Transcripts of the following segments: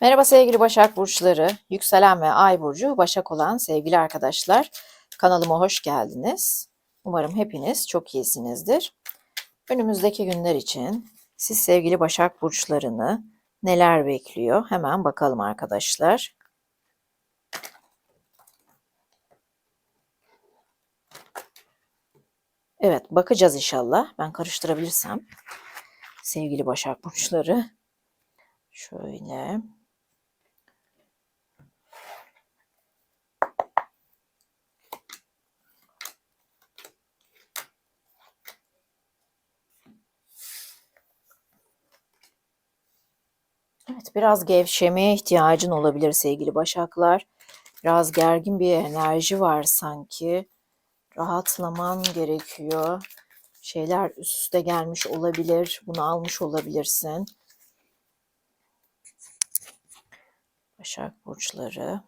Merhaba sevgili Başak Burçları, yükselen ve ay burcu Başak olan sevgili arkadaşlar. Kanalıma hoş geldiniz. Umarım hepiniz çok iyisinizdir. Önümüzdeki günler için siz sevgili Başak Burçlarını neler bekliyor? Hemen bakalım arkadaşlar. Evet, bakacağız inşallah. Ben karıştırabilirsem. Sevgili Başak Burçları. Şöyle. Evet, biraz gevşemeye ihtiyacın olabilir sevgili Başaklar. Biraz gergin bir enerji var sanki. Rahatlaman gerekiyor. Şeyler üst üste gelmiş olabilir. Bunu almış olabilirsin. Başak burçları.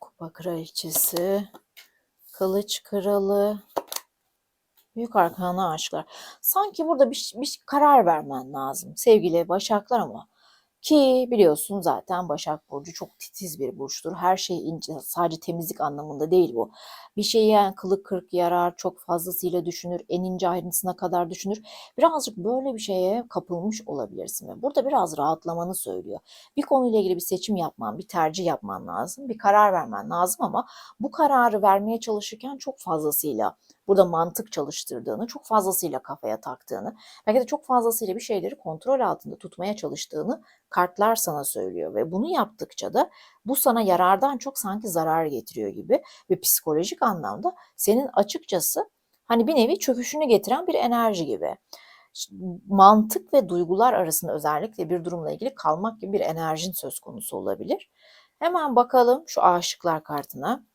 Kupa kraliçesi, kılıç kralı, büyük arkana aşıklar. Sanki burada bir, bir karar vermen lazım sevgili başaklar ama ki biliyorsun zaten Başak Burcu çok titiz bir burçtur. Her şey ince, sadece temizlik anlamında değil bu. Bir şeyi yani kılık kırk yarar, çok fazlasıyla düşünür, en ince ayrıntısına kadar düşünür. Birazcık böyle bir şeye kapılmış olabilirsin burada biraz rahatlamanı söylüyor. Bir konuyla ilgili bir seçim yapman, bir tercih yapman lazım, bir karar vermen lazım ama bu kararı vermeye çalışırken çok fazlasıyla burada mantık çalıştırdığını, çok fazlasıyla kafaya taktığını, belki de çok fazlasıyla bir şeyleri kontrol altında tutmaya çalıştığını kartlar sana söylüyor ve bunu yaptıkça da bu sana yarardan çok sanki zarar getiriyor gibi ve psikolojik anlamda senin açıkçası hani bir nevi çöküşünü getiren bir enerji gibi. Mantık ve duygular arasında özellikle bir durumla ilgili kalmak gibi bir enerjin söz konusu olabilir. Hemen bakalım şu aşıklar kartına.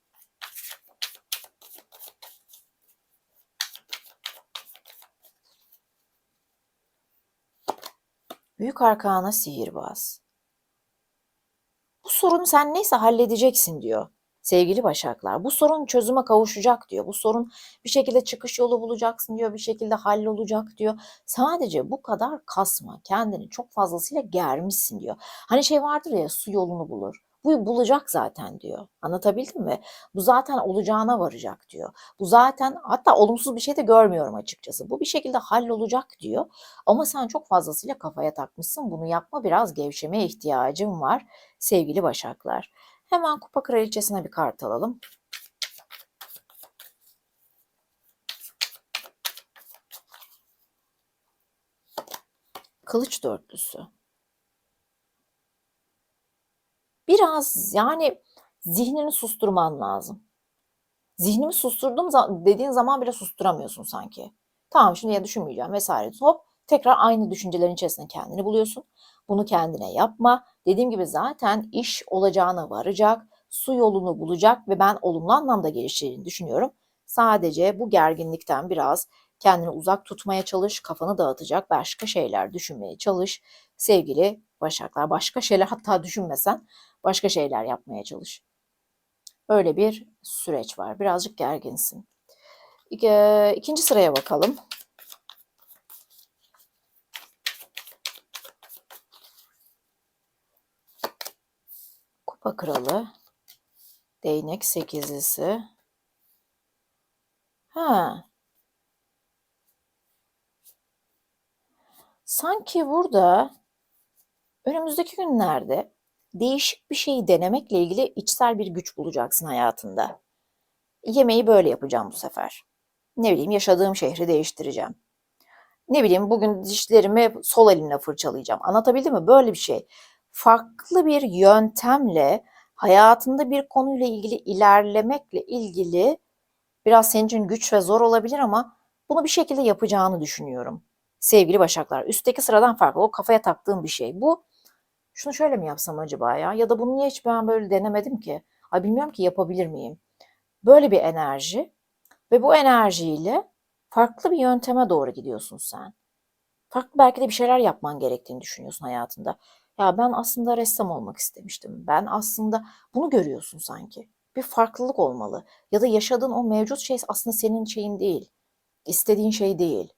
Büyük arkana sihirbaz. Bu sorunu sen neyse halledeceksin diyor sevgili başaklar. Bu sorun çözüme kavuşacak diyor. Bu sorun bir şekilde çıkış yolu bulacaksın diyor. Bir şekilde hallolacak diyor. Sadece bu kadar kasma. Kendini çok fazlasıyla germişsin diyor. Hani şey vardır ya su yolunu bulur. Bu bulacak zaten diyor. Anlatabildim mi? Bu zaten olacağına varacak diyor. Bu zaten hatta olumsuz bir şey de görmüyorum açıkçası. Bu bir şekilde hallolacak diyor. Ama sen çok fazlasıyla kafaya takmışsın. Bunu yapma biraz gevşemeye ihtiyacım var sevgili başaklar. Hemen kupa kraliçesine bir kart alalım. Kılıç dörtlüsü. Biraz yani zihnini susturman lazım. Zihnimi susturdum dediğin zaman bile susturamıyorsun sanki. Tamam şimdi ya düşünmeyeceğim vesaire. Hop tekrar aynı düşüncelerin içerisinde kendini buluyorsun. Bunu kendine yapma. Dediğim gibi zaten iş olacağına varacak. Su yolunu bulacak ve ben olumlu anlamda gelişeceğini düşünüyorum. Sadece bu gerginlikten biraz kendini uzak tutmaya çalış, kafanı dağıtacak başka şeyler düşünmeye çalış. Sevgili Başaklar, başka şeyler hatta düşünmesen başka şeyler yapmaya çalış. Öyle bir süreç var. Birazcık gerginsin. İkinci sıraya bakalım. Kupa kralı. Değnek sekizlisi. Ha. Sanki burada önümüzdeki günlerde değişik bir şeyi denemekle ilgili içsel bir güç bulacaksın hayatında. Yemeği böyle yapacağım bu sefer. Ne bileyim yaşadığım şehri değiştireceğim. Ne bileyim bugün dişlerimi sol elimle fırçalayacağım. Anlatabildim mi? Böyle bir şey. Farklı bir yöntemle hayatında bir konuyla ilgili ilerlemekle ilgili biraz senin için güç ve zor olabilir ama bunu bir şekilde yapacağını düşünüyorum. Sevgili Başaklar, üstteki sıradan farklı. O kafaya taktığım bir şey. Bu şunu şöyle mi yapsam acaba ya? Ya da bunu niye hiç ben böyle denemedim ki? Ay bilmiyorum ki yapabilir miyim? Böyle bir enerji ve bu enerjiyle farklı bir yönteme doğru gidiyorsun sen. Farklı belki de bir şeyler yapman gerektiğini düşünüyorsun hayatında. Ya ben aslında ressam olmak istemiştim. Ben aslında bunu görüyorsun sanki. Bir farklılık olmalı. Ya da yaşadığın o mevcut şey aslında senin şeyin değil. İstediğin şey değil.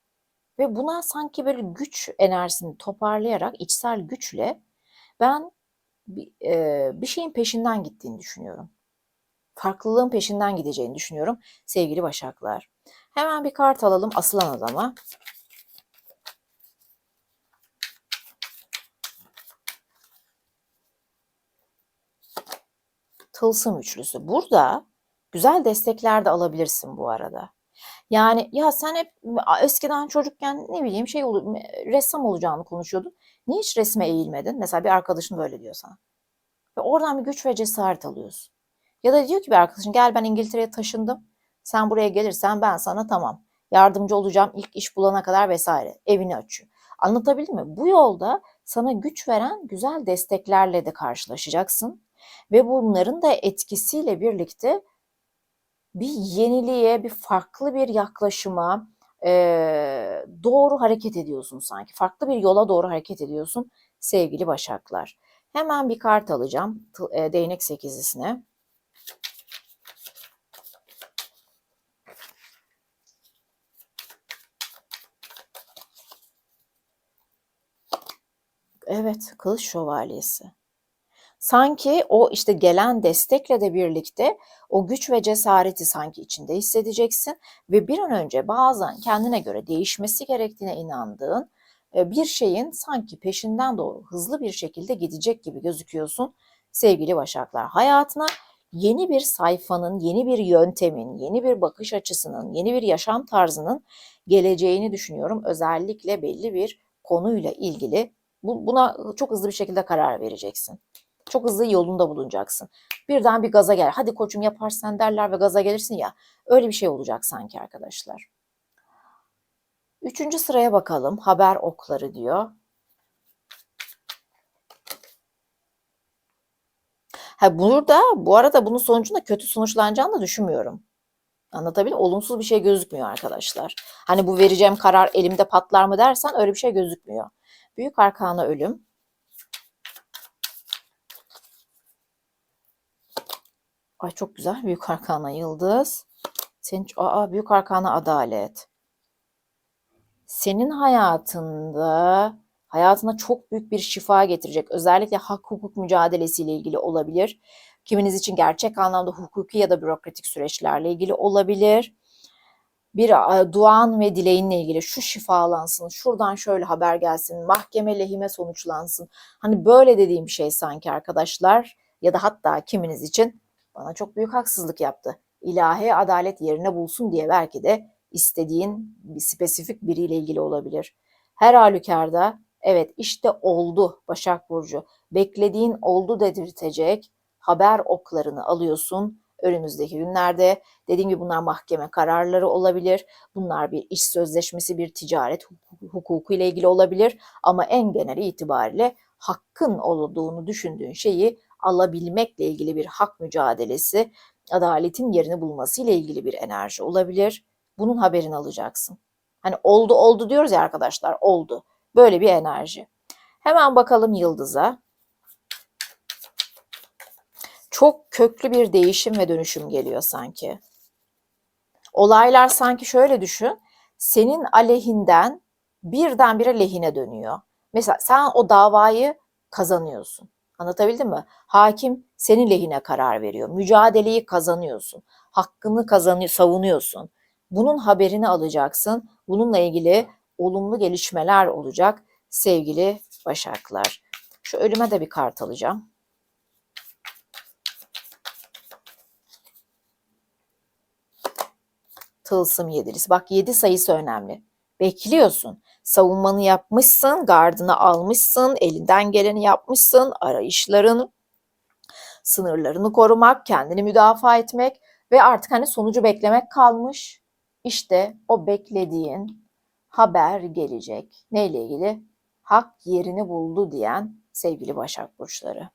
Ve buna sanki böyle güç enerjisini toparlayarak içsel güçle ben bir, şeyin peşinden gittiğini düşünüyorum. Farklılığın peşinden gideceğini düşünüyorum sevgili Başaklar. Hemen bir kart alalım aslan adama. Tılsım üçlüsü. Burada güzel destekler de alabilirsin bu arada. Yani ya sen hep eskiden çocukken ne bileyim şey olur, ressam olacağını konuşuyordun. Niye hiç resme eğilmedin? Mesela bir arkadaşın böyle diyor sana. Ve oradan bir güç ve cesaret alıyorsun. Ya da diyor ki bir arkadaşın gel ben İngiltere'ye taşındım. Sen buraya gelirsen ben sana tamam yardımcı olacağım ilk iş bulana kadar vesaire. Evini açıyor. Anlatabildim mi? Bu yolda sana güç veren güzel desteklerle de karşılaşacaksın. Ve bunların da etkisiyle birlikte bir yeniliğe, bir farklı bir yaklaşıma e, doğru hareket ediyorsun sanki. Farklı bir yola doğru hareket ediyorsun sevgili Başaklar. Hemen bir kart alacağım e, değnek sekizlisine. Evet, kılıç şövalyesi. Sanki o işte gelen destekle de birlikte o güç ve cesareti sanki içinde hissedeceksin ve bir an önce bazen kendine göre değişmesi gerektiğine inandığın e, bir şeyin sanki peşinden doğru hızlı bir şekilde gidecek gibi gözüküyorsun sevgili Başaklar. Hayatına yeni bir sayfanın, yeni bir yöntemin, yeni bir bakış açısının, yeni bir yaşam tarzının geleceğini düşünüyorum. Özellikle belli bir konuyla ilgili buna çok hızlı bir şekilde karar vereceksin. Çok hızlı yolunda bulunacaksın. Birden bir gaza gel. Hadi koçum yaparsan derler ve gaza gelirsin ya. Öyle bir şey olacak sanki arkadaşlar. Üçüncü sıraya bakalım. Haber okları diyor. Ha burada bu arada bunun sonucunda kötü sonuçlanacağını da düşünmüyorum. Anlatabildim Olumsuz bir şey gözükmüyor arkadaşlar. Hani bu vereceğim karar elimde patlar mı dersen öyle bir şey gözükmüyor. Büyük arkana ölüm. Ay çok güzel. Büyük arkana yıldız. Senin, aa, büyük arkana adalet. Senin hayatında hayatına çok büyük bir şifa getirecek. Özellikle hak hukuk mücadelesiyle ilgili olabilir. Kiminiz için gerçek anlamda hukuki ya da bürokratik süreçlerle ilgili olabilir bir duan ve dileğinle ilgili şu şifalansın, şuradan şöyle haber gelsin, mahkeme lehime sonuçlansın. Hani böyle dediğim şey sanki arkadaşlar ya da hatta kiminiz için bana çok büyük haksızlık yaptı. İlahi adalet yerine bulsun diye belki de istediğin bir spesifik biriyle ilgili olabilir. Her halükarda evet işte oldu Başak Burcu. Beklediğin oldu dedirtecek haber oklarını alıyorsun önümüzdeki günlerde. Dediğim gibi bunlar mahkeme kararları olabilir. Bunlar bir iş sözleşmesi, bir ticaret hukuku ile ilgili olabilir. Ama en genel itibariyle hakkın olduğunu düşündüğün şeyi alabilmekle ilgili bir hak mücadelesi, adaletin yerini bulması ile ilgili bir enerji olabilir. Bunun haberini alacaksın. Hani oldu oldu diyoruz ya arkadaşlar oldu. Böyle bir enerji. Hemen bakalım yıldıza çok köklü bir değişim ve dönüşüm geliyor sanki. Olaylar sanki şöyle düşün. Senin aleyhinden birdenbire lehine dönüyor. Mesela sen o davayı kazanıyorsun. Anlatabildim mi? Hakim senin lehine karar veriyor. Mücadeleyi kazanıyorsun. Hakkını kazanıyor, savunuyorsun. Bunun haberini alacaksın. Bununla ilgili olumlu gelişmeler olacak sevgili Başaklar. Şu ölüme de bir kart alacağım. Tılsım yedilisi. Bak yedi sayısı önemli. Bekliyorsun. Savunmanı yapmışsın, gardını almışsın, elinden geleni yapmışsın, arayışların, sınırlarını korumak, kendini müdafaa etmek ve artık hani sonucu beklemek kalmış. İşte o beklediğin haber gelecek. Neyle ilgili? Hak yerini buldu diyen sevgili Başak Burçları.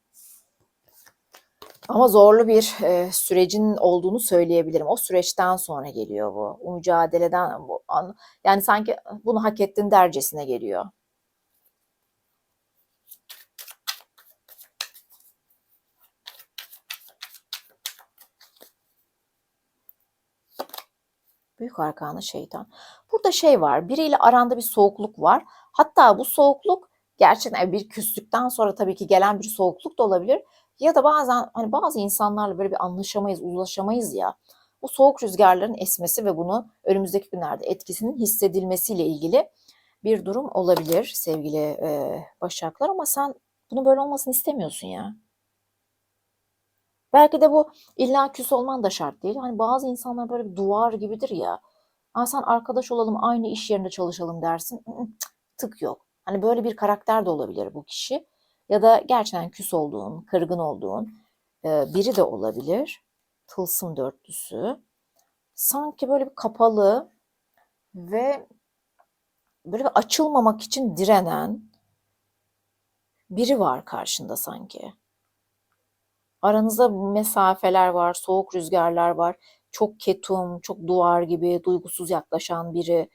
Ama zorlu bir e, sürecin olduğunu söyleyebilirim. O süreçten sonra geliyor bu. O mücadeleden bu an, yani sanki bunu hak ettin dercesine geliyor. Büyük arkanı şeytan. Burada şey var. Biriyle aranda bir soğukluk var. Hatta bu soğukluk gerçekten bir küslükten sonra tabii ki gelen bir soğukluk da olabilir. Ya da bazen hani bazı insanlarla böyle bir anlaşamayız, uzlaşamayız ya. Bu soğuk rüzgarların esmesi ve bunu önümüzdeki günlerde etkisinin hissedilmesiyle ilgili bir durum olabilir sevgili e, Başaklar ama sen bunun böyle olmasını istemiyorsun ya. Belki de bu illa küs olman da şart değil. Hani bazı insanlar böyle bir duvar gibidir ya. Ha sen arkadaş olalım, aynı iş yerinde çalışalım dersin. Tık yok. Hani böyle bir karakter de olabilir bu kişi. Ya da gerçekten küs olduğun, kırgın olduğun e, biri de olabilir. Tılsım dörtlüsü. Sanki böyle bir kapalı ve böyle bir açılmamak için direnen biri var karşında sanki. Aranızda mesafeler var, soğuk rüzgarlar var. Çok ketum, çok duvar gibi, duygusuz yaklaşan biri.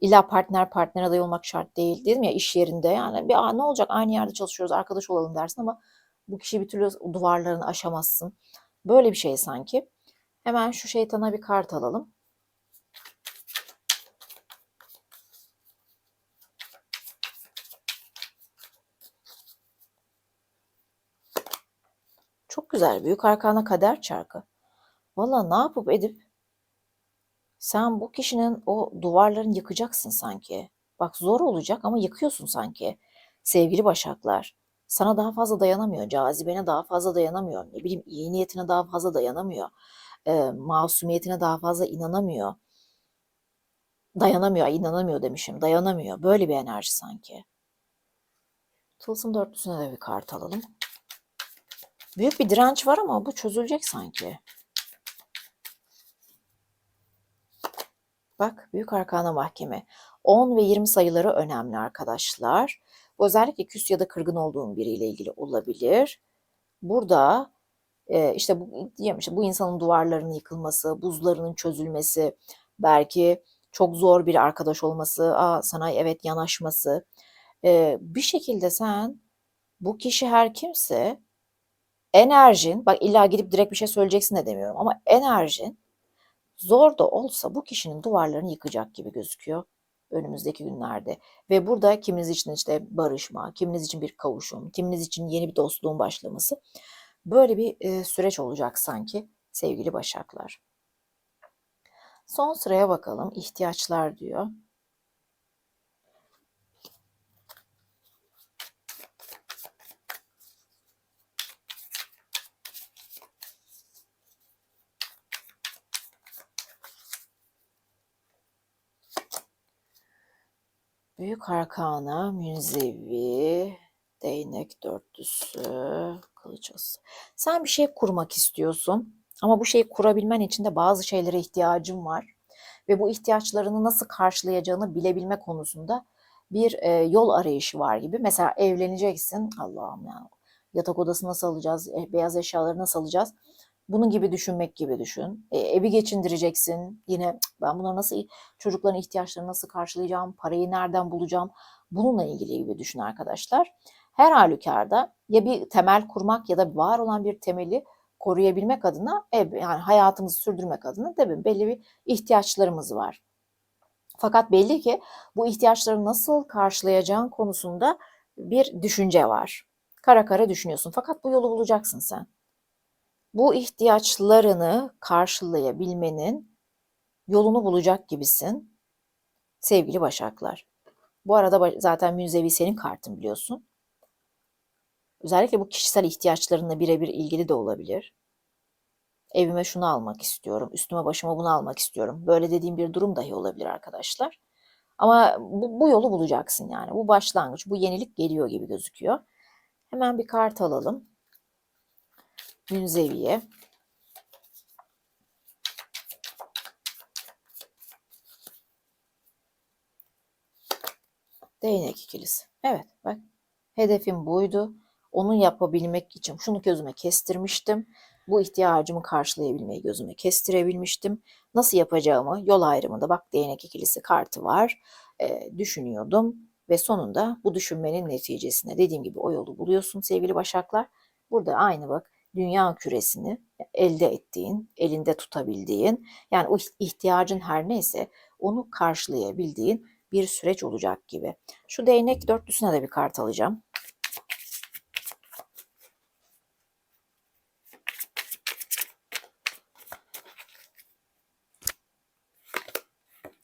İlla partner partner aday olmak şart değil. Dedim ya iş yerinde yani bir "Aa, ne olacak aynı yerde çalışıyoruz arkadaş olalım dersin ama bu kişi bir türlü duvarlarını aşamazsın. Böyle bir şey sanki. Hemen şu şeytana bir kart alalım. Çok güzel. Büyük arkana kader çarkı. Valla ne yapıp edip sen bu kişinin o duvarlarını yıkacaksın sanki. Bak zor olacak ama yıkıyorsun sanki. Sevgili başaklar. Sana daha fazla dayanamıyor. Cazibene daha fazla dayanamıyor. Ne bileyim iyi niyetine daha fazla dayanamıyor. E, masumiyetine daha fazla inanamıyor. Dayanamıyor, inanamıyor demişim. Dayanamıyor. Böyle bir enerji sanki. Tılsım dörtlüsüne de bir kart alalım. Büyük bir direnç var ama bu çözülecek sanki. Bak Büyük Arkana Mahkeme. 10 ve 20 sayıları önemli arkadaşlar. Bu özellikle küs ya da kırgın olduğun biriyle ilgili olabilir. Burada e, işte bu, işte bu insanın duvarlarının yıkılması, buzlarının çözülmesi, belki çok zor bir arkadaş olması, aa, sana evet yanaşması. E, bir şekilde sen bu kişi her kimse enerjin, bak illa gidip direkt bir şey söyleyeceksin de demiyorum ama enerjin zor da olsa bu kişinin duvarlarını yıkacak gibi gözüküyor önümüzdeki günlerde. Ve burada kiminiz için işte barışma, kiminiz için bir kavuşum, kiminiz için yeni bir dostluğun başlaması böyle bir e, süreç olacak sanki sevgili başaklar. Son sıraya bakalım. ihtiyaçlar diyor. Büyük arkana, münzevi, değnek dörtlüsü, kılıç ası. Sen bir şey kurmak istiyorsun ama bu şeyi kurabilmen için de bazı şeylere ihtiyacın var. Ve bu ihtiyaçlarını nasıl karşılayacağını bilebilme konusunda bir e, yol arayışı var gibi. Mesela evleneceksin, Allah'ım ya yatak odası nasıl alacağız, e, beyaz eşyaları nasıl alacağız? Bunun gibi düşünmek gibi düşün. E, evi geçindireceksin. Yine "Cık, ben bunları nasıl çocukların ihtiyaçlarını nasıl karşılayacağım, parayı nereden bulacağım? Bununla ilgili gibi düşün arkadaşlar. Her halükarda ya bir temel kurmak ya da var olan bir temeli koruyabilmek adına ev, yani hayatımızı sürdürmek adına tabii belli bir ihtiyaçlarımız var. Fakat belli ki bu ihtiyaçları nasıl karşılayacağın konusunda bir düşünce var. Kara kara düşünüyorsun. Fakat bu yolu bulacaksın sen bu ihtiyaçlarını karşılayabilmenin yolunu bulacak gibisin sevgili Başaklar. Bu arada zaten Münzevi senin kartın biliyorsun. Özellikle bu kişisel ihtiyaçlarınla birebir ilgili de olabilir. Evime şunu almak istiyorum, üstüme başıma bunu almak istiyorum. Böyle dediğim bir durum dahi olabilir arkadaşlar. Ama bu, bu yolu bulacaksın yani. Bu başlangıç, bu yenilik geliyor gibi gözüküyor. Hemen bir kart alalım. Münzeviye. Değnek ikilisi. Evet bak hedefim buydu. Onu yapabilmek için şunu gözüme kestirmiştim. Bu ihtiyacımı karşılayabilmeyi gözüme kestirebilmiştim. Nasıl yapacağımı yol ayrımında bak değnek ikilisi kartı var. E, düşünüyordum ve sonunda bu düşünmenin neticesinde dediğim gibi o yolu buluyorsun sevgili başaklar. Burada aynı bak dünya küresini elde ettiğin, elinde tutabildiğin, yani o ihtiyacın her neyse onu karşılayabildiğin bir süreç olacak gibi. Şu değnek dörtlüsüne de bir kart alacağım.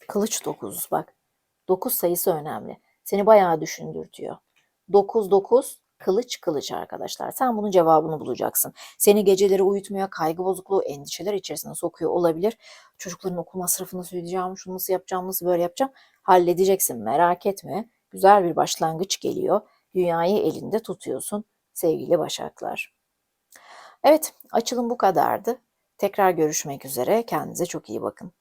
Kılıç 9 bak. 9 sayısı önemli. Seni bayağı düşündürtüyor. 9 9 kılıç kılıç arkadaşlar. Sen bunun cevabını bulacaksın. Seni geceleri uyutmuyor, kaygı bozukluğu, endişeler içerisine sokuyor olabilir. Çocukların okul masrafını söyleyeceğim, şunu nasıl yapacağım, nasıl böyle yapacağım. Halledeceksin merak etme. Güzel bir başlangıç geliyor. Dünyayı elinde tutuyorsun sevgili başaklar. Evet açılım bu kadardı. Tekrar görüşmek üzere. Kendinize çok iyi bakın.